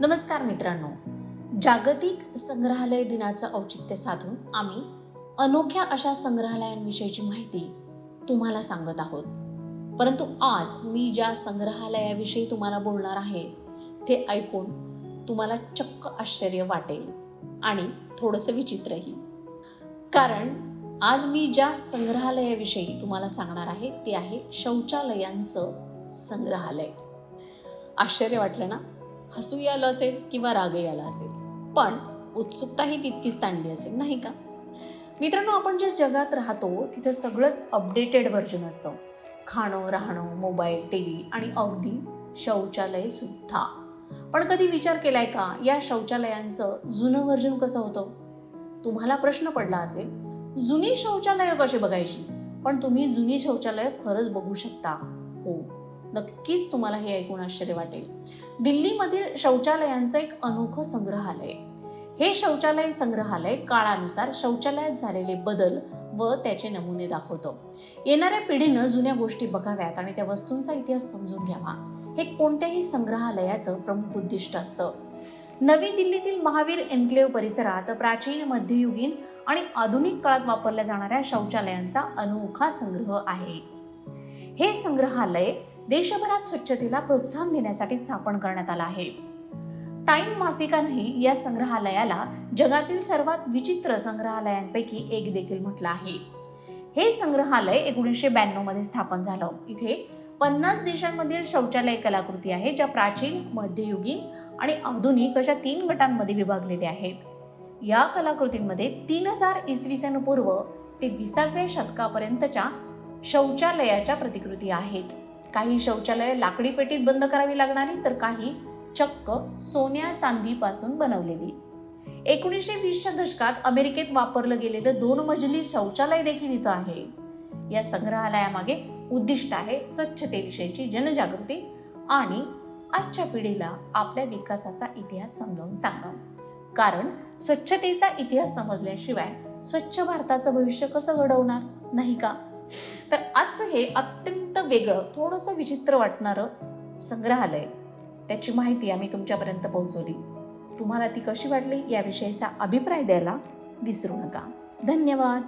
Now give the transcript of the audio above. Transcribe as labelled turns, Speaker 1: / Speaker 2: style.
Speaker 1: नमस्कार मित्रांनो. जागतिक संग्रहालय दिनाचं औचित्य साधून आम्ही अनोख्या अशा संग्रहालयांविषयीची माहिती तुम्हाला सांगत आहोत. परंतु आज मी ज्या संग्रहालयाविषयी तुम्हाला बोलणार आहे ते ऐकून तुम्हाला चक्क आश्चर्य वाटेल आणि थोडंसं विचित्रही. कारण आज मी ज्या संग्रहालयाविषयी तुम्हाला सांगणार आहे ते आहे शौचालयांचं संग्रहालय. आश्चर्य वाटलं ना? हसूही आलं असेल किंवा रागही आला असेल. पण उत्सुकताही तितकीच ताणली असेल नाही का? मित्रांनो आपण ज्या जगात राहतो तिथं सगळंच अपडेटेड व्हर्जन असतं. खाणं राहणं मोबाईल टी व्ही आणि अगदी शौचालय सुद्धा. पण कधी विचार केलाय का या शौचालयांचं जुनं व्हर्जन कसं होतं? तुम्हाला प्रश्न पडला असेल जुनी शौचालयं कशी बघायची? पण तुम्ही जुनी शौचालयं खरंच बघू शकता. हो. नक्कीच तुम्हाला हे ऐकून आश्चर्य वाटेल. दिल्लीमधील शौचालयांचं एक अनोखं संग्रहालय. हे शौचालय संग्रहालय काळानुसार शौचालयात झालेले बदल व त्याचे नमुने दाखवतं. येणाऱ्या पिढीनं जुन्या गोष्टी बघाव्यात आणि त्या वस्तूंचा इतिहास समजून घ्यावा. हे कोणत्याही संग्रहालयाचं प्रमुख उद्दिष्ट असतं. नवी दिल्लीतील महावीर एन्क्लेव्ह परिसरात प्राचीन मध्ययुगीन आणि आधुनिक काळात वापरल्या जाणाऱ्या शौचालयांचा अनोखा संग्रह आहे. हे संग्रहालय देशभरात स्वच्छतेला प्रोत्साहन देण्यासाठी स्थापन करण्यात आलं आहे. टाइम मासिकानंही या संग्रहालयाला जगातील सर्वात विचित्र संग्रहालयांपैकी एक देखील म्हटलं आहे. हे संग्रहालय एकोणीसशे ब्याण्णवमध्ये स्थापन झालं. इथे पन्नास देशांमधील शौचालय कलाकृती आहे ज्या प्राचीन मध्ययुगीन आणि आधुनिक अशा तीन गटांमध्ये विभागलेल्या आहेत. या कलाकृतींमध्ये तीन हजार इसवी सन पूर्व ते विसाव्या शतकापर्यंतच्या शौचालयाच्या प्रतिकृती आहेत. काही शौचालय लाकडी पेटीत बंद करावी लागणारी तर काही चक्क सोन्या चांदीपासून बनवलेली. एकोणीसशे वीसच्या दशकात अमेरिकेत वापरलं गेलेलं दोन मजली शौचालय देखील इथं आहे. या संग्रहालयामागे उद्दिष्ट आहे स्वच्छतेविषयीची जनजागृती आणि आजच्या पिढीला आपल्या विकासाचा इतिहास समजावून सांगणं. कारण स्वच्छतेचा इतिहास समजल्याशिवाय स्वच्छ भारताचं भविष्य कसं घडवणार? नाही का? तर आजचं हे अत्यंत वेगळं थोडंसं विचित्र वाटणारं संग्रहालय. त्याची माहिती आम्ही तुमच्यापर्यंत पोहोचवली. तुम्हाला ती कशी वाटली याविषयीचा अभिप्राय द्यायला विसरू नका. धन्यवाद.